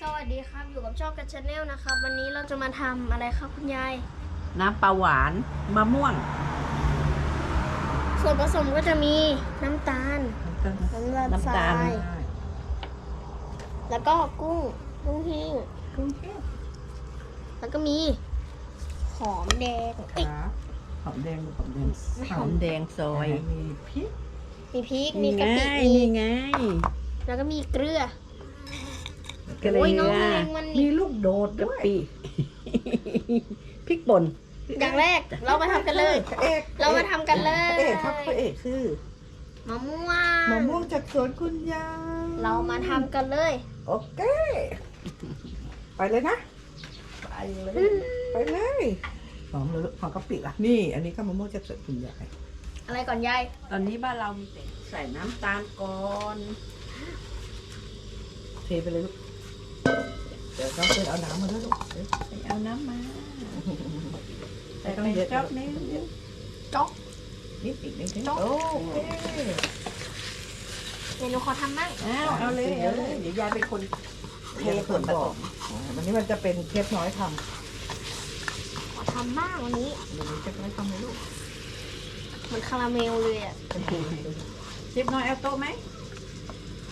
สวัสดีครับ อยู่กับช่องกันชาแนลนะครับ วันนี้เราจะมาทำอะไรครับคุณยาย น้ำปลาหวานมะม่วง ส่วนผสมก็จะมีน้ำตาล น้ำตาลทน้ำราตาลยแล้วก็กุ้งกุ้งแห้งกุ้งแห้งแล้วก็มี หอมแดงเอ้ยครับหอมแดงหอมแดงไม่หหออมมแดงซอยมีพริกมีพริกมีนี่กะไงปิมีนี่ไง แล้วก็มีเกลือ เกลืโอ้ยน้องอแมลงมันมีนี่ลูกโดดกะด้วยปิพริกป่นอย่างแรกเรามาทำกันเลย พระเอกเรามาทำกันเลยพระเอกครับพระเอกคือมะม่วงมะม่วงจากสวนคุณยายเรามาทำกันเลยโอเค ไปเลยนะ ไปเลย ไปเลยหอมเลยหอมกะปิอะ นี่ อันนี้ก็มะม่วงจากสวนคุณยาย อะไรก่อนยายตอนนี้บ้านเรามีแต่ใส่น้ำตาลก่อน เทไปเลยลูก เดี๋ยวต้องไปเอาน้ำมาด้วยลูกเดี๋ยวไปเอาน้ำมาไม่ใส่ต้ไปองเยอะจ๊อบนี้จ๊อกนิดอีกนิดนึงจ๊อกโอเคเมนูขอทำบ้างอ้าวเอาเลยเอาเลยเดี๋ยวยายเป็นคนเทส่วนผสมอ่าวันนี้มันจะเป็นเชฟน้อยทขอทำบ้างวันนี้ำวันนี้เชฟน้อยทำเลยลูกเหมือนคาราเมลเลยอะเชฟน้อยเอาโต๊ะไหม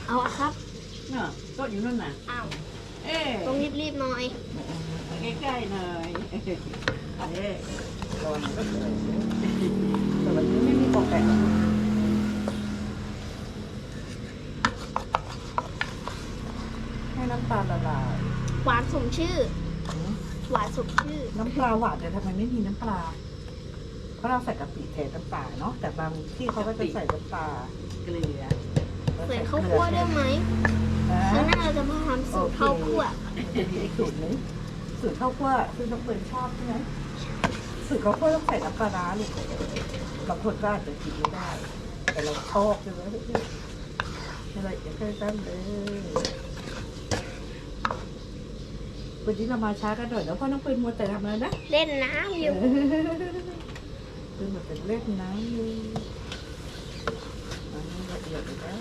เอาอะครับ เนาะโต๊ะอยู่นู่นน่ะ อ้าว เอ๊ะต้องรีบๆหน่อย ใกล้ๆหน่อยเอ๊ะระวังก็เลยแต่วันนี้ไม่มีปอกแปะให้น้ำตาลละลายหวานสมชื่ออืมหวานสมชื่อ น้ำปลาหวานแต่ทำไมไม่มีน้ำปลา เพราะเราใส่กะปิแทนน้ำปลาเนาะแต่บางที่เขาก็จะใส่น้ำปลาเกลือ เหมือนข้าวคั่วได้ไหม นะครั้งหน้าเราจะมาทำสูตรข้าวคั่วมีสูตรนึงสูตรข้าวคั่วคือน้องเปิดชอบใช่ไหมสูตรข้าวคั่วต้องใส่น้ำปลาร้าลูกบางคนก็อาจจะกินไม่ได้ แต่เราชอบใช่ไหมอะไรอย่างเงี้ยตั้งเลยวันนี้เรามาช้ากันหน่อยแล้วเพราะน้องเปิดมัวแต่ทำอะไรนะ เล่นน้ำอยู่คือมันเป็นเล็กน้ำอยู่อันนี้ละเอียดเลยนะ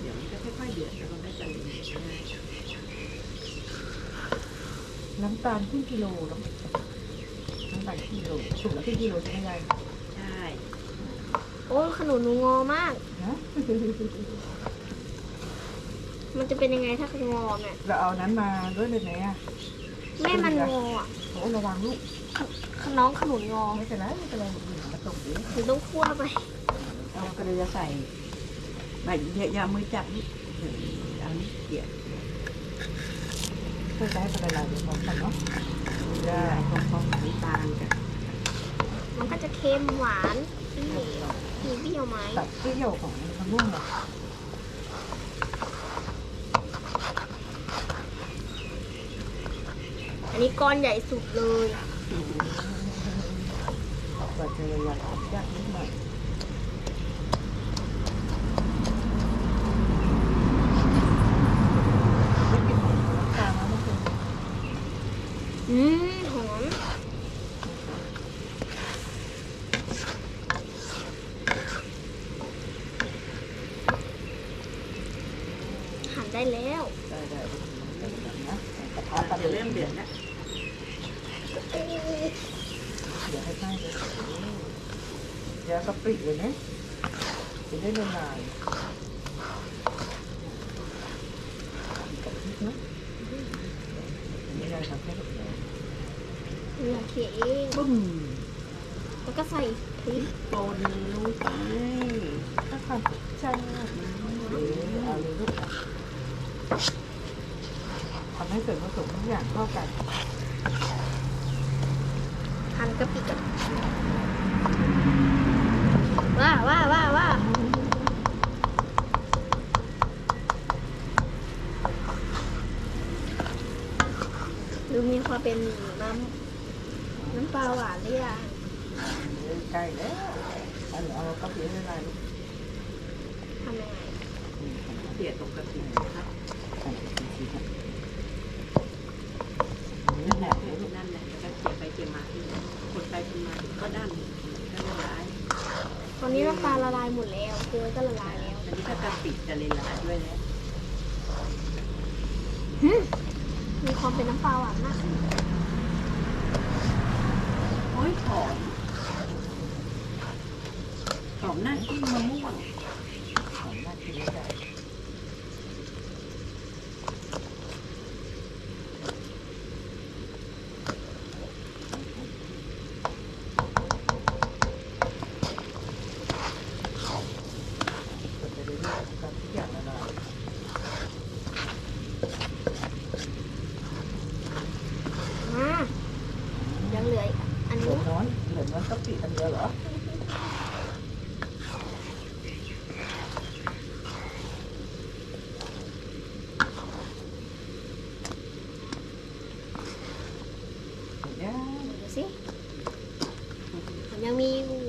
เดี๋ยวมันจะค่อยๆเดือดแล้วมันก็จะเหลือง น้ำตาลครึ่งกิโลเนาะน้ำตาลครึ่งกิโลถุงละครึ่งกิโลใช่ไหมยายใช่ โอ้ยขนุนหนูงอมาก นะ มันจะเป็นยังไงถ้างอเนี่ยเราเอานั้นมาด้วยเลยไหมอะแม่มันงออะโอ้ระวังลูกน้องขนุนงอไม่เป็นไรไม่เป็นไรหนูมาตกดิหนูต้องคั่วไปเราก็เลยจะใส่ใบเดียวยามือจับนี่เอานี่เกี่ยวเพื่อจะให้เป็นละลายพร้อมกันเนาะได้พร้อมๆกับน้ำตาลกันมันก็จะเค็มหวานเปรี้ยวมีเปรี้ยวไหมตัดเปรี้ยวของมะม่วงอะอันนี้ก้อนใหญ่สุดเลย ก็จะละลายยากนิดหน่อยไม่กินของน้ำตาลนะมันเป็น อืมหอมหั่น ได้แล้วได้ได้ได้ได้นะกระทะอะตัดจะเริ่มเดือดแล้วเดี๋ยวให้ไหม้เลยเดี๋ยวกะปิเลยนะจะได้ละลายกับพริกนะไม่ได้ทำให้หมดเลยเหลือเขียเองปุ้มแล้วก็ใส่พริกปนลงไปถ้าความชอบหรือเอาเลยลูก ทำให้ส่วนผสมทุกอย่างเข้ากันหั่นกะปิกับว้าว้าว้าว้าดูมีความเป็นน้ำน้ำปลาหวานหรือยังใกล้แล้วอันเอากะปิละลายลูกทำยังไงเกลี่ยตรงกระถิ่นนะครับ ใส่กะปิสิครับ นั่นแหละนั่นแหละแล้วก็เกลี่ยไปเกลี่ยมาคนไปคนมา ก็ด้านก็ละลายตอนนี้น้ำตาลละลายหมดแล้วเกลือก็ละลายแล้วอันนี้ก็กระติกจะละลายด้วยแล้วหืมมีความเป็นน้ำปลาหวานมากขึ้นโอ้ยหอมหอมน่ากินมะม่วง หอมน่ากินเลย จะได้เลือกกันทุกอย่างละลาย อ่ายังเหลืออีกอัน เหลื นี้ อน้อนเหลือน้อนกะปิอันเดียวเหรอ เดี๋ยว ดูสิมันยังมีอยู่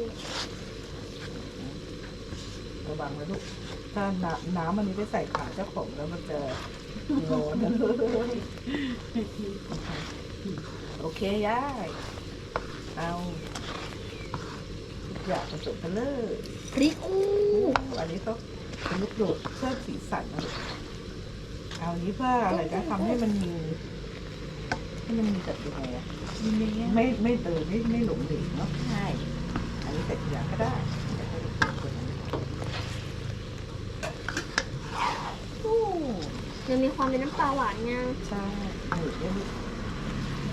ระวังนะลูก ถ้า น้ำน้ำมันนี้ไปใส่ขาเจ้าของแล้วมันจะร้อนนะโอเคย่ายเอาทุกอย่างผสมกันเลยพริกอู้อันนี้ก็เป็นลูกโดดเพิ่มสีสันนะเอาอันนี้เพื่ออะไรนะทำให้มันมีให้มันมีแบบยังไงอะมีเนื้อไม่ไม่เติมไม่ไม่หลงเหลวเนาะใช่อันนี้แต่ทีหลังก็ได้ อู้ ยังมีความเป็นน้ำปลาหวานไงใช่หนืดเนี่ย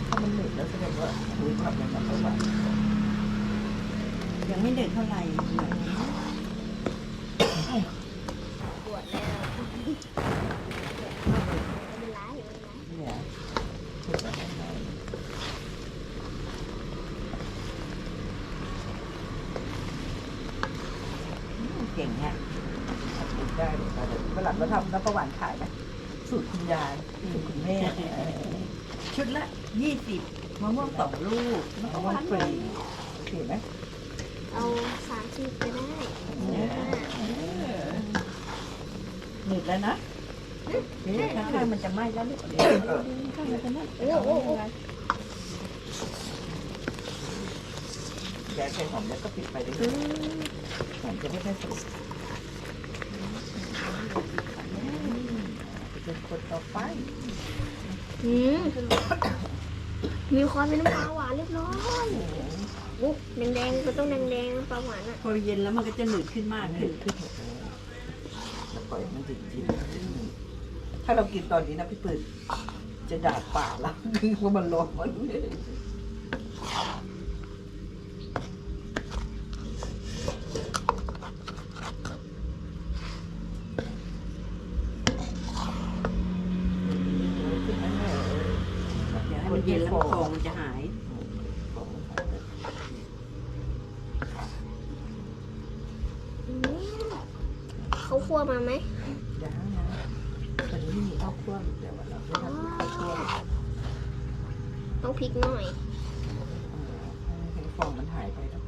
ถ้ามันหนืดแล้วแสดงว่าอุ้ยทำอย่างนั้นไม่ไหวยังไม่เด็ดเท่าไหร่ปวดแล้วไม่เป็นไรไม่เป็นไรเนี่ยคือแบบนั้นเลยอืมเก่งเนี่ยทำได้เลยค่ะเดี๋ยวฝรั่งเราทำน้ำประหวานขา ยไหมสูตรคุณยายสูตรคุณแม่เออชุดละยี่สิบมะม่วงสองลูกน้ำประหวานฟรีโอเคไหมเอาสามสิบก็ได้หนืดแล้วนะนี่ข้างๆมันจะไหม้แล้วลูกเดี๋ยวข้างๆมันจะไหม้โอ้โอ้โอ้แกใช้หอมแล้วก็ปิดไปเรื่อยๆหอมจะไม่ได้สุกเป็นคน ต่อไป อืมมีความเป็นน้ำปลาหวานเรียบร้อยอุ๊แดงๆก็ต้องแดงๆน้ำปลาหวานอะพอเย็นแล้วมันก็จะหนืดขึ้นมากขึ้ขึ้นนขึ้นแล้วปล่อยมันจริงๆถ้าเรากินตอนนี้นะพี่ปืนจะด่าป่าแล้วเพราะมันร้อนมันขึ้นนั่นแหละ เดี๋ยวให้มันเย็นแล้วฟองมันจะหาย อืมเขาคั่วมาไหม ยังนะตอนนี้ไม่มีข้าวคั่วแต่ว่าเราไม่ทำข้าวคั่ว ต้องพริกหน่อย ให้ฟองมันหายไปแล้ว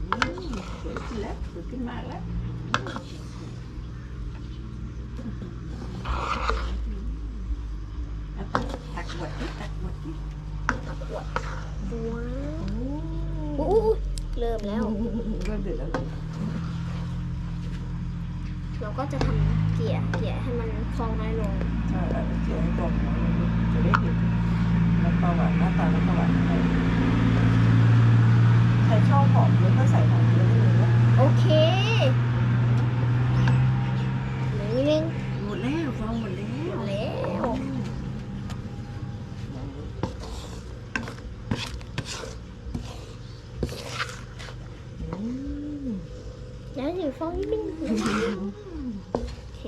อืมสวยขึ้นแล้วสวยขึ้น มากแล้วเอาตักตักบดดิตักบดดิว้าวอู้อู้อู้เริ่มแล้วก็เดือดแล้ว เราก็จะทำเกลี่ยเกลี่ยให้มันฟองน้อยลง ใช่แล้วเจียวให้ฟองมันจะได้เห็นน้ำปลาหวานหน้าตาน้ำปลาหวานใครใครชอบหอมเยอะก็ใส่หอมเยอะได้เลยนะ โอเคเหลือนิดนึง หมดแล้วฟองหมดแล้ว แล้ว อืม แล้วเหลือฟองนิดนึงโอเค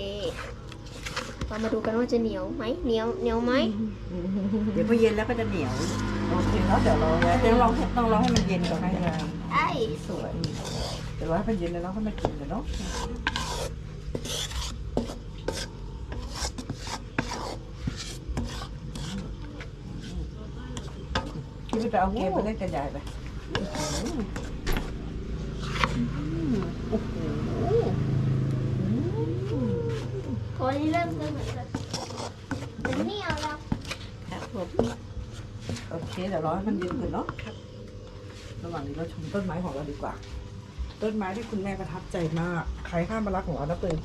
เรามาดูกันว่า จะเหนียวไหมเหนียวเหนียวไหมเดี๋ยวพอเย็นแล้วก็จะเหนียวโอเคเนาะเดี๋ยวเราเดี๋ยวลองต้องลองให้มันเย็นก่อนให้นะงานไอ้สวยเดี๋ยวเราให้มันเย็นแล้วเราค่อยมากินกันเนาะพี่ไปเอาเกมไปเล่นกันใหญ่ไปโอ้โหพอนี้เริ่มจะเหมือนจะ จะเหนียวแล้วครับผมโอเคเดี๋ยวรอให้มันเย็นก่อนเนาะระหว่างนี้เราชมต้นไม้ของเราดีกว่า ต้นไม้ที่คุณแม่ประทับใจมากใครห้ามมารักของเรานะเปิด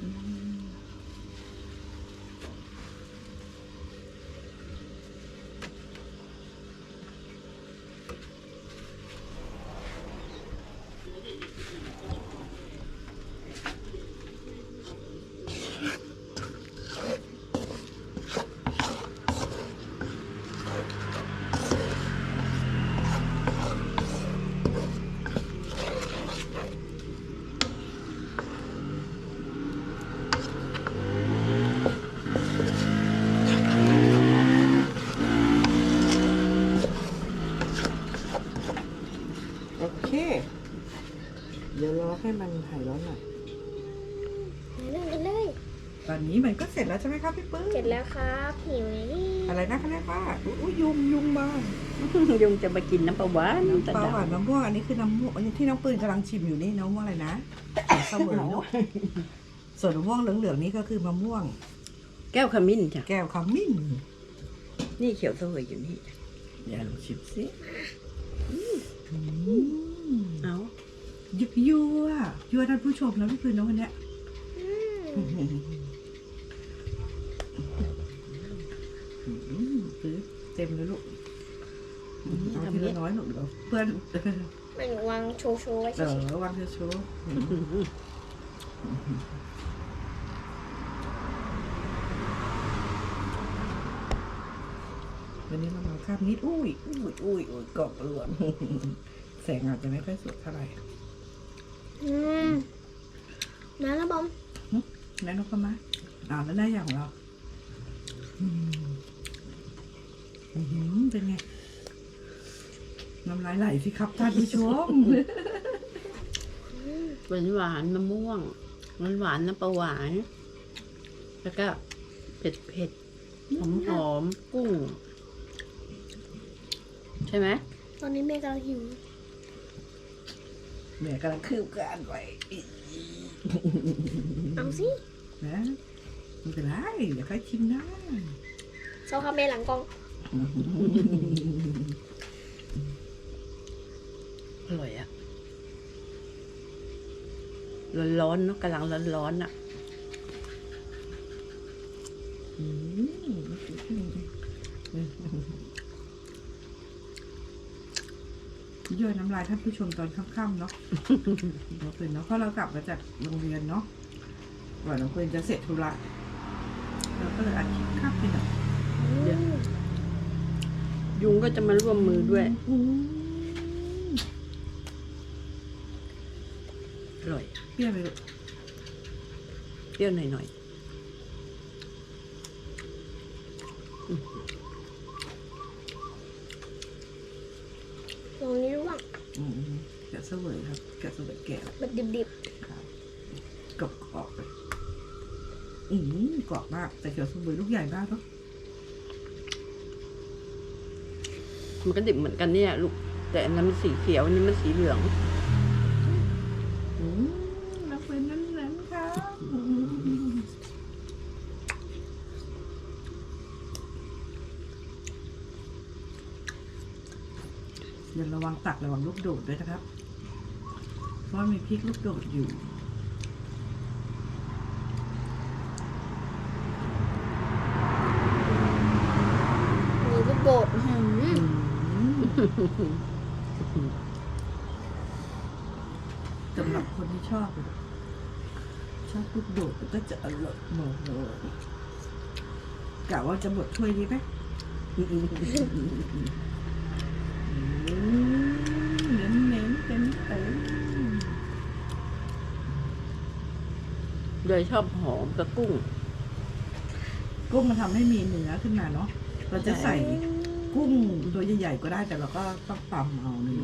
โดี๋ยวรอให้มันหายร้อนหน่อยเรื่องกันเลย ตอนนี้มันก็เสร็จแล้วใช่ไหมครับพี่ปื้มเสร็จแล้วครับหิวนี่อะไรนะเขาเรียกว่าอุ้ยยุงยุงมายุงจะมากินน้ำปลาหวานน้ำปลาหวานมะม่วงอันนี้คือน้ำม่วงอันนี้ที่น้องปืนกำลังชิมอยู่นี่น้ำม่วงอะไรนะเสมอเนอะส่วนมะม่วงเหลืองๆนี่ก็คือมะม่วง แก้วขมิ้นจ้ะแก้วขมิ้น นี่เขียวเสวยอยู่นี่เดี๋ยวลองชิมสิอืมเอา ยุยั่วยั่วท่านผู้ชมแล้วพี่ปืนนะวันเนี้ยอืมอืมปื้นเต็มเลยลูกเอาทีละน้อยหนูเดี๋ยวเพื่อนมันวางโชว์โชว์ไว้เอเฉยอวางเธอโชว์วันนี้เรามาคาบนิดอุ้ยอุ้ยอุ้ยอุ้ยกรอบหลวงแสงอาจจะไม่ค่อยสวยเท่าไหร่ๆ อืมมาแล้วบอมแม่นกเข้ามาอ่าแล้วได้อย่างของเราอืมอื้อหือเป็นไง น้ำลายไหลสิครับท่านผู้ชม หวานหวานๆมะม่วง หวานหวานๆน้ำปลาหวาน แล้วก็เผ็ดเผ็ดหอมหอมๆกุ้ง ใช่ไหมตอนนี้แม่กำลังหิว แม่กำลังคืบการไว้เอาสินะไม่เป็นไรเดี๋ยวค่อยชิมได้เซาคาเมหลังกล้อง อร่อยอะร้อนๆเนาะกำลังร้อนๆอะอืม ย่อยน้ำลายท่านผู้ชมตอนค่ำๆเนาะน้องปืนเนาะเพราะเรากลับมาจากโรงเรียนเนาะก่อนน้องปืนจะเสร็จธุระเราก็เลยอัดคลิปข้ามไปหน่อยเดี๋ยวยุงก็จะมาร่วมมือด้วยอืมอร่อยเปรี้ยวไปลูกเปรี้ยวหน่อย ตรงนี้ร่วงอืมแกะเสวยครับ แกะเสวยแกะแบบดิบกรอบกรอบๆเลยอืมกรอบมาก แต่เขียวเสวยลูกใหญ่มากเนาะๆมันก็ดิบเหมือนกันเนี่ยลูกแต่อันนั้นมันสีเขียวอันนี้มันสีเหลือง อืมนักเป็นนั้นนั้นค่ะอืม เดี๋ยวระวังตักระวังลูกโดดด้วยนะครับ เพราะว่ามีพริกลูกโดดอยู่ๆมีลูกโดดอื้อหือสำหรับคนที่ชอบอะชอบลูกโดดมันก็จะอร่อยมากเลยกะว่าจะหมดถ้วยนี้ไหมอืมเน้น เน้นๆเต็มเต็มโดยชอบหอมกับกุ้ง กุ้งมันทำให้มีเนื้อขึ้นมาเนาะเราจะใส่กุ้งตัวใหญ่ๆก็ได้แต่เราก็ต้องตำเอานี่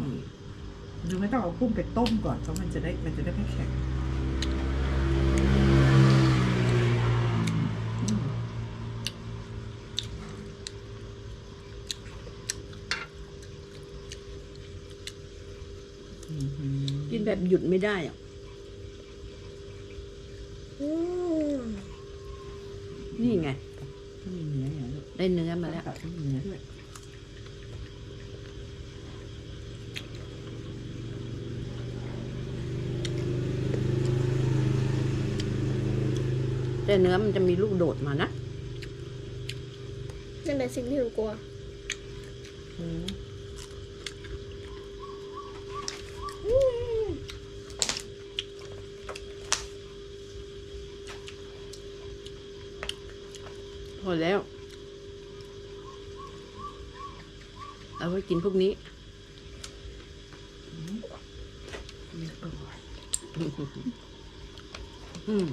หรือไม่ต้องเอากุ้งไปต้มก่อนเพราะมันจะได้มันจะได้ไม่แข็งอืม กินแบบ หยุดไม่ได้อะอืมนี่ไงก็มีเนื้ออย่างนี้ได้เนื้อมาแล้วตัดต้องมีเนื้อด้วยแต่เนื้อมันจะมีลูกโดดมานะนั่นเป็นสิ่งที่หนูกลัว อืม พอแล้ว เอาไว้กินพวกนี้อืม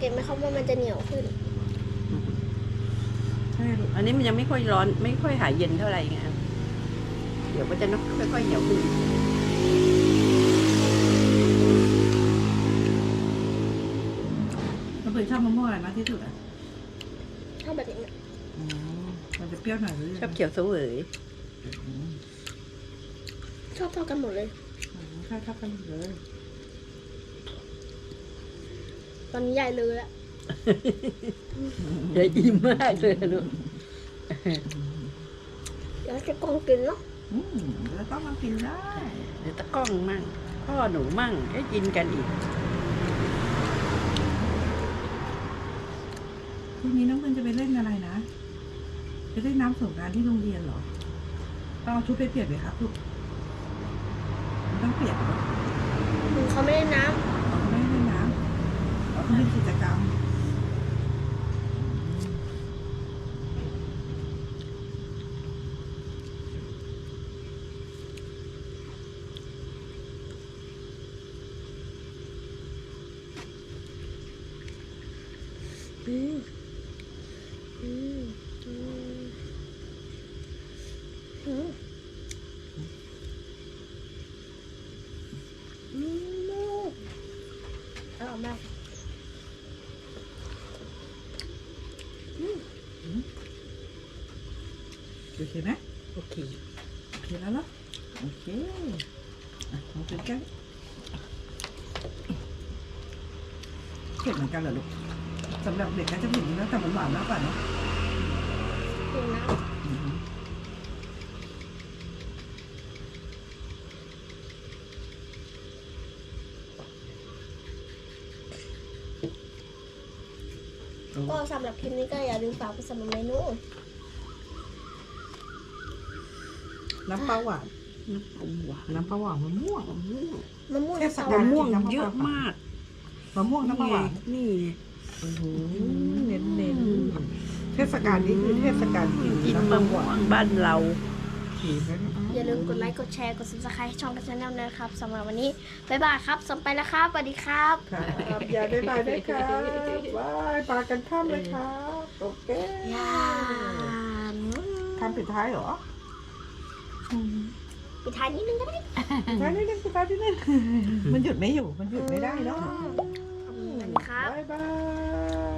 โอเคไหมครับว่ามันจะเหนียวขึ้น ใช่ลูกอันนี้มันยังไม่ค่อยร้อน ไม่ค่อยหายเย็นเท่าไหร่ไงเดี๋ยวก็จะค่อยๆเหี่ยวขึ้นน้องเปิดชอบมะม่วงอะไรมากที่สุดอะถ้าแบบนี้อ๋อมันจะเปรี้ยวหน่อยหรือชอบเขียวเสวยอืมชอบเท่ากันหมดเลยอ๋อใช่ทับกันเลย ตอนนี้ยายเลยแล้วเดี๋ยวอิ่มมากเลยลูกเดี๋ยวจะกองกินเนาะอืมแล้วก็มากินได้เดี๋ยวตะกล้องมั่งพ่อหนูมั่งให้กินกันอีกพรุ่งนี้น้องเงินจะไปเล่นอะไรนะไปเล่นน้ำสงกรารที่โรงเรียนเหรอต้องเอาชุดไปเปลี่ยนไหมครับลูกมันต้องเปลี่ยนเหรอเขาไม่ได้น้ เราไม่ได้เล่นน้ เขาเล่นกิจกรรม เคไหมโอเค โอเคแล้วเหรอโอเคอะลองกินกันเผ็ดเหมือนกันเหรอลูกสำหรับเด็กก็จะเผ็ดอยู่แล้วแต่มันหวานมากกว่าเนาะดูนะอืมก็สำหรับคลิปนี้ก็อย่าลืมฝากกดสมัครเมนู น้ำปลาหวานน้ำปลาหวานน้ำปลาหวานมะม่วงมะม่วงมะม่วงเทศสกาลมะม่วงน้ำปลาหวานเยอะมากมะม่วงน้ำปลาหวานนี่ไงโอ้โหเน้นเน้นๆเทศกาลนี้คือเทศกาลกินกินน้ำมะปลาหม่ววานงบ้านเราขีดไว้นะอย่าลืมกดไลค์กดแชร์กด subscribe ให้ช่องกันชาแนลนะครับสำหรับวันนี้บ๊ายบายครับสมไปแล้วครับสวัสดีครับครับอย่าได้บายด้วยครับบายปลากันข้ามเลยครับโอเคยาคำปิดท้ายเหรอ ปิดท้ายนิดนึงก็ได้ปิดท้ายนิดนึงปิดท้ายนิดนึงมันหยุดไม่อยู่ มันหยุดไม่ได้เนาะขอบคุณครับบายบาย